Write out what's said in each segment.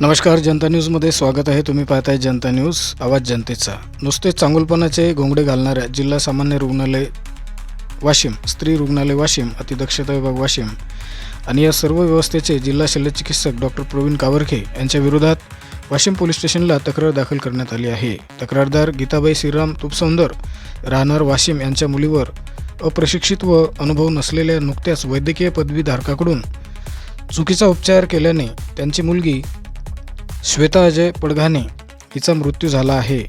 नमस्कार जनता न्यूजमध्ये स्वागत आहे. तुम्ही पाहताय जनता न्यूज आवाज जनतेचा. नुसते चांगुलपणाचे घोंगडे घालणाऱ्या जिल्हा सामान्य रुग्णालय वाशिम स्त्री रुग्णालय वाशिम अतिदक्षता विभाग वाशिम आणि या सर्व व्यवस्थेचे जिल्हा शल्यचिकित्सक डॉक्टर प्रवीण कावरखे यांच्या विरोधात वाशिम पोलीस स्टेशनला तक्रार दाखल करण्यात आली आहे. तक्रारदार गीताबाई श्रीराम तुपसौंदर राहणार वाशिम यांच्या मुलीवर अप्रशिक्षित व अनुभव नसलेल्या नुकत्याच वैद्यकीय पदवीधारकाकडून चुकीचा उपचार केल्याने त्यांची मुलगी श्वेता अजय पडघाने हिचा मृत्यू झाला आहे.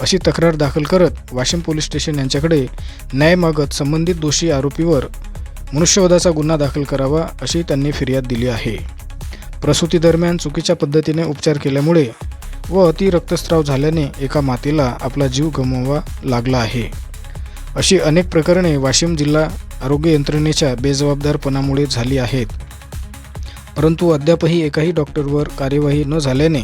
अशी तक्रार दाखल करत वाशिम पोलीस स्टेशन यांच्याकडे न्याय मागत संबंधित दोषी आरोपीवर मनुष्यवधाचा गुन्हा दाखल करावा अशी त्यांनी फिर्याद दिली आहे. प्रसूतीदरम्यान चुकीच्या पद्धतीने उपचार केल्यामुळे व अति रक्तस्राव झाल्याने एका मातेला आपला जीव गमवावा लागला आहे. अशी अनेक प्रकरणे वाशिम जिल्हा आरोग्य यंत्रणेच्या बेजबाबदारपणामुळे झाली आहेत. परंतु अद्यापही एकाही डॉक्टरवर कार्यवाही न झाल्याने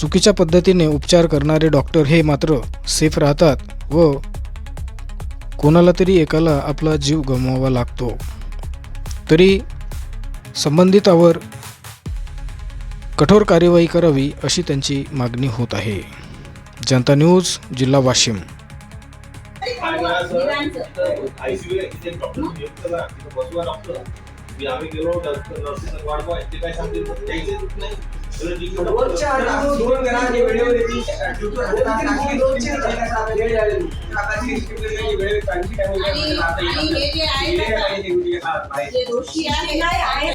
चुकीच्या पद्धतीने उपचार करणारे डॉक्टर हे मात्र सेफ राहतात व कोणाला तरी एकाला आपला जीव गमवावा लागतो. तरी संबंधितावर कठोर कार्यवाही करावी अशी त्यांची मागणी होत आहे. जनता न्यूज जिल्हा वाशिम. ICU doctor. मी आम्ही गेलो नर्सिंग वाढवा ते काय सांगतील? द्यायचेच नाही. आणि- हे जे हे आहे. जे दोषी आहे